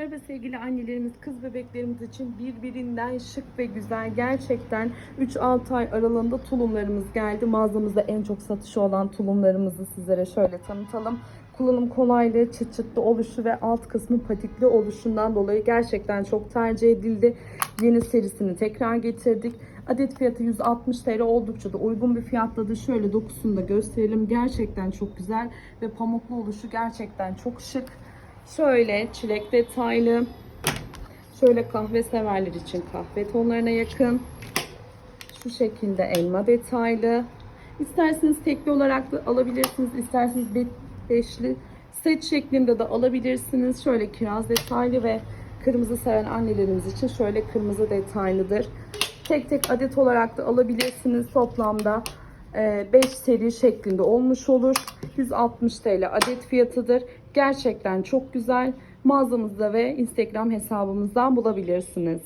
Merhaba sevgili annelerimiz, kız bebeklerimiz için birbirinden şık ve güzel gerçekten 3-6 ay aralığında tulumlarımız geldi. Mağazamızda en çok satışı olan tulumlarımızı sizlere şöyle tanıtalım. Kullanım kolaylığı, çıt çıtlı oluşu ve alt kısmı patikli oluşundan dolayı gerçekten çok tercih edildi. Yeni serisini tekrar getirdik. Adet fiyatı 160 TL oldukça da uygun bir fiyatladı. Şöyle dokusunu da gösterelim. Gerçekten çok güzel ve pamuklu oluşu gerçekten çok şık. Şöyle çilek detaylı. Şöyle kahve severler için kahve tonlarına yakın. Şu şekilde elma detaylı. İsterseniz tekli olarak da alabilirsiniz. İsterseniz be- beşli set şeklinde de alabilirsiniz. Şöyle kiraz detaylı ve kırmızı seven annelerimiz için şöyle kırmızı detaylıdır. Tek tek adet olarak da alabilirsiniz. Toplamda 5 seri şeklinde olmuş olur. 160 TL adet fiyatıdır. Gerçekten çok güzel. Mağazamızda ve Instagram hesabımızdan bulabilirsiniz.